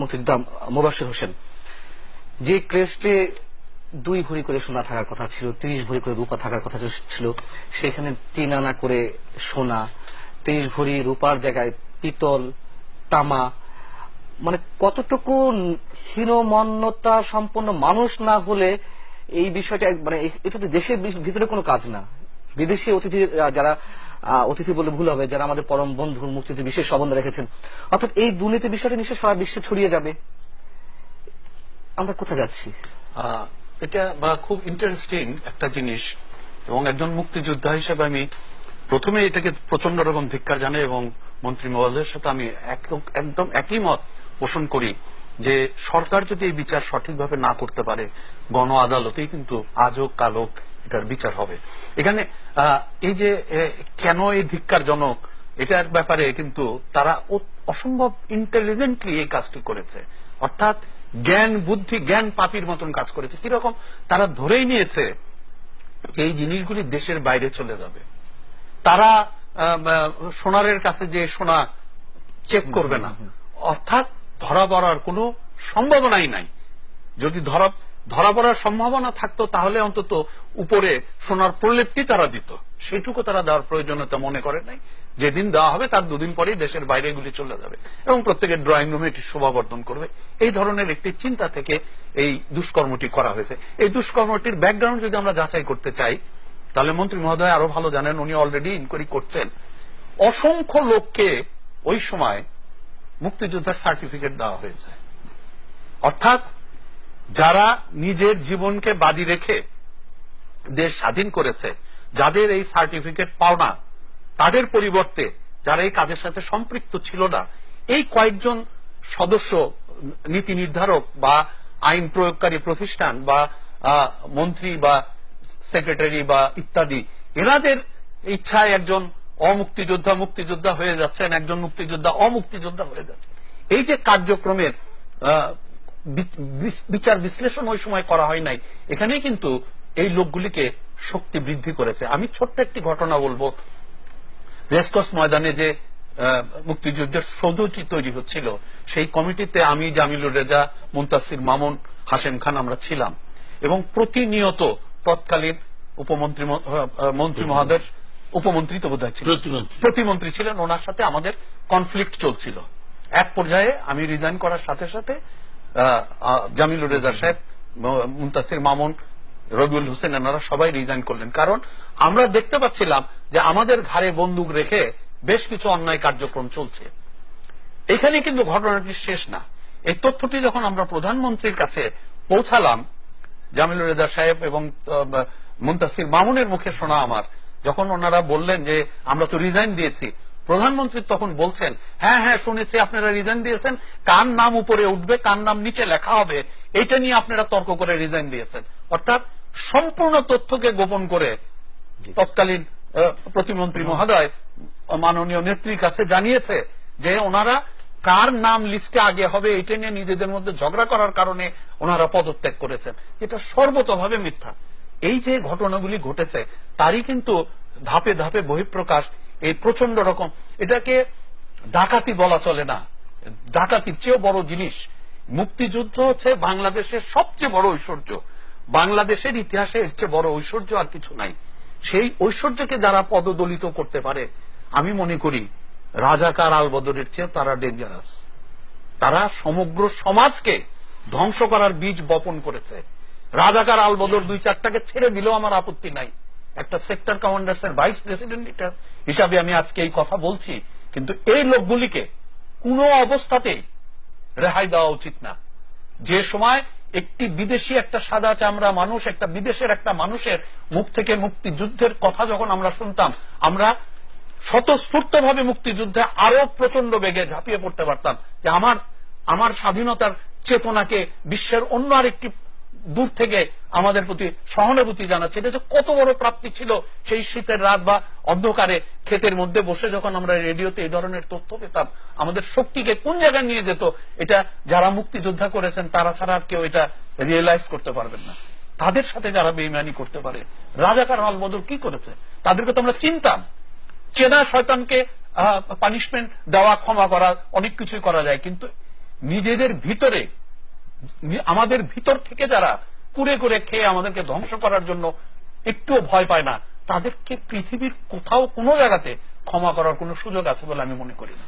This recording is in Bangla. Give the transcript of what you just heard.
মুক্তিযোদ্ধা মোবাশির হোসেন। যে ক্রেস্টে দুই ভরি করে সোনা থাকার কথা ছিল, তিরিশ ভরি করে রূপা থাকার কথা ছিল, সেখানে তিন আনা করে সোনা, তিরিশ ভরি রূপার জায়গায় পিতল, তামা। মানে কতটুকু হীনমন্যতা সম্পন্ন মানুষ না হলে এই বিষয়টা মানে এটা তো দেশের ভিতরে কোনো কাজ না। বিদেশি অতিথি যারা অতিথি বলে ভুল হবে, যারা আমাদের পরম বন্ধু মুক্তিযুদ্ধ বিশেষ সম্বন্ধ রেখেছেন। অর্থাৎ এই দুর্নীতি বিষয়টা নিশ্চয় সারা বিশ্বে ছড়িয়ে যাবে। আমরা কোথায় যাচ্ছি? এটা বা খুব ইন্টারেস্টিং একটা জিনিস, এবং একজন মুক্তিযোদ্ধা হিসেবে আমি প্রথমে এটাকে প্রচণ্ড রকম ধিক্কার জানাই, এবং মন্ত্রী মহোদয়ের সাথে আমি এক- একদম একই মত পোষণ করি। যে সরকার যদি এই বিচার সঠিকভাবে না করতে পারে গণ আদালতেই কিন্তু আজ হোক কাল হোক এটার বিচার হবে। এখানে আহ, এই যে কেন এই ধিক্কারজনক এটার ব্যাপারে কিন্তু তারা অসম্ভব ইন্টেলিজেন্টলি এই কাজটি করেছে। অর্থাৎ জ্ঞান বুদ্ধি জ্ঞান পাপির মতন কাজ করেছে। কীরকম? তারা ধরেই নিয়েছে এই জিনিসগুলি দেশের বাইরে চলে যাবে। তারা সোনারের কাছে যে সোনা চেক করবে না। অর্থাৎ ধরা পড়ার কোনো সম্ভাবনাই নাই। যদি ধরা ধরা পড়ার সম্ভাবনা থাকতো, তাহলে অন্তত উপরে সোনার প্রলেপটি তারা দিত। সেটুকু তারা দেওয়ার প্রয়োজনীয়তা মনে করে নাই। যেদিন দেওয়া হবে, তার দুদিন পরেই দেশের বাইরে এগুলি চলে যাবে এবং প্রত্যেকের ড্রয়িং রুমে এটি শোভাবর্ধন করবে। এই ধরনের একটি চিন্তা থেকে এই দুষ্কর্মটি করা হয়েছে। এই দুষ্কর্মটির ব্যাকগ্রাউন্ড যদি আমরা যাচাই করতে চাই, তাহলে মন্ত্রী মহোদয় আরও ভালো জানেন, উনি অলরেডি ইনকোয়ারি করছেন। অসংখ্য লোককে ওই সময় মুক্তিযোদ্ধার সার্টিফিকেট দেওয়া হয়েছে। অর্থাৎ যারা নিজের জীবনকে বাজি রেখে দেশ স্বাধীন করেছে, যাদের এই সার্টিফিকেট পাওনা তাদের পরিবর্তে যারা এই কাজের সাথে সম্পৃক্ত ছিল না, এই কয়েকজন সদস্য, নীতি নির্ধারক বা আইন প্রয়োগকারী প্রতিষ্ঠান বা মন্ত্রী বা সেক্রেটারি বা ইত্যাদি, এনাদের ইচ্ছায় একজন অমুক্তিযোদ্ধা মুক্তিযোদ্ধা হয়ে যাচ্ছেন একজন মুক্তিযোদ্ধা অমুক্তিযোদ্ধা হয়ে যাচ্ছে এই যে কার্যক্রমের বিচার বিশ্লেষণ ওই সময় করা হয় নাই এখানেই কিন্তু এই লোকগুলিকে শক্তি বৃদ্ধি করেছে। আমি ছোট্ট একটি ঘটনা বলব। রেসকোর্স ময়দানে যে মুক্তিযুদ্ধের সৌধটি তৈরি হচ্ছিল সেই কমিটিতে আমি জামিলুর রেজা মুন্তাসির মামুন হাসেম খান আমরা ছিলাম এবং প্রতিনিয়ত তৎকালীন উপমন্ত্রী মন্ত্রী মহোদয় উপমন্ত্রী তো বোধহয় ছিলেন। প্রতিমন্ত্রী। প্রতিমন্ত্রী ছিলেন ওনার সাথে আমাদের কনফ্লিক্ট চলছিল। এক পর্যায়ে আমি রিজাইন করার সাথে সাথে জামিলুর রেজা সাহেব মুন্তাসির মামুন রবিউল হোসেন এনারা সবাই রিজাইন করলেন। কারণ আমরা দেখতে পাচ্ছিলাম যে আমাদের ঘাড়ে বন্দুক রেখে বেশ কিছু অন্যায় কার্যক্রম চলছে। এখানে কিন্তু ঘটনাটি শেষ না। এই তথ্যটি যখন আমরা প্রধানমন্ত্রীর কাছে পৌঁছালাম জামিলুর রেজা সাহেব এবং মুন্তাসির মামুনের মুখে শোনা আমার যখন ওনারা বললেন যে আমরা তো রিজাইন দিয়েছি। প্রধানমন্ত্রী তখন বলছেন হ্যাঁ হ্যাঁ শুনেছি আপনারা রিজাইন দিয়েছেন। কার নাম উপরে উঠবে কার নাম নিচে লেখা হবে এটা নিয়ে আপনারা তর্ক করে রিজাইন দিয়েছেন। অর্থাৎ সম্পূর্ণ তথ্যকে গোপন করে তৎকালীন প্রতিমন্ত্রী মহোদয় মাননীয় নেত্রীর কাছে জানিয়েছে যে ওনারা কার নাম লিস্টে আগে হবে এটা নিয়ে নিজেদের মধ্যে ঝগড়া করার কারণে ওনারা পদত্যাগ করেছেন। এটা সর্বতভাবে মিথ্যা। এই যে ঘটনাগুলি ঘটেছে, তারই কিন্তু ধাপে ধাপে বহিঃপ্রকাশ, এই প্রচণ্ড রকম। এটাকে ডাকাতি বলা চলে না। ডাকাতির চেয়েও বড় জিনিস, মুক্তিযুদ্ধ হচ্ছে বাংলাদেশের সবচেয়ে বড় ঐশ্বর্য। বাংলাদেশের ইতিহাসে এর চেয়ে বড় ঐশ্বর্য আর কিছু নাই। সেই ঐশ্বর্যকে যারা পদদলিত করতে পারে, আমি মনে করি রাজাকার আলবদরের চেয়ে তারা ডেঞ্জারাস তারা সমগ্র সমাজকে ধ্বংস করার বীজ বপন করেছে। রাজাকার আলবদর দুই চারটাকে ছেড়ে দিলেও আমার আপত্তি নাই। একটা সেক্টর কমান্ডার্স এর ভাইস প্রেসিডেন্ট হিসাবে আমি আজকে এই কথা বলছি, কিন্তু এই লোকগুলিকে কোনো অবস্থাতেই রেহাই দেওয়া উচিত না। যে সময় একটি বিদেশি একটা সাদা চামড়া মানুষ, একটা বিদেশের একটা মানুষের মুখ থেকে মুক্তিযুদ্ধের কথা যখন আমরা শুনতাম, আমরা স্বতঃস্ফূর্ত ভাবে মুক্তিযুদ্ধে আরও প্রচণ্ড বেগে ঝাঁপিয়ে পড়তে পারতাম যে আমার আমার স্বাধীনতার চেতনাকে বিশ্বের অন্য আরেকটি দূর থেকে আমাদের প্রতি সহানুভূতি জানাচ্ছে। এটা যে কত বড় প্রাপ্তি ছিল সেই শীতের রাত বা অন্ধকারে ক্ষেতের মধ্যে বসে যখন আমরা রেডিওতে এই ধরনের তথ্য পেতাম, আমাদের শক্তিকে কোন জায়গায় নিয়ে যেত, এটা যারা মুক্তিযোদ্ধা করেছেন, তারা ছাড়া আর কেউ এটা রিয়েলাইজ করতে পারবেন না। তাদের সাথে যারা বেইমানি করতে পারে, রাজাকার আলবদর কি করেছে? তাদেরকে তো আমরা চিনতাম। চেনা শয়তানকে পানিশমেন্ট দেওয়া, ক্ষমা করা, অনেক কিছুই করা যায়, কিন্তু নিজেদের ভিতরে আমাদের ভিতর থেকে যারা কুড়ে করে খেয়ে আমাদেরকে ধ্বংস করার জন্য একটুও ভয় পায় না, তাদেরকে পৃথিবীর কোথাও কোনো জায়গাতে ক্ষমা করার কোনো সুযোগ আছে বলে আমি মনে করি না।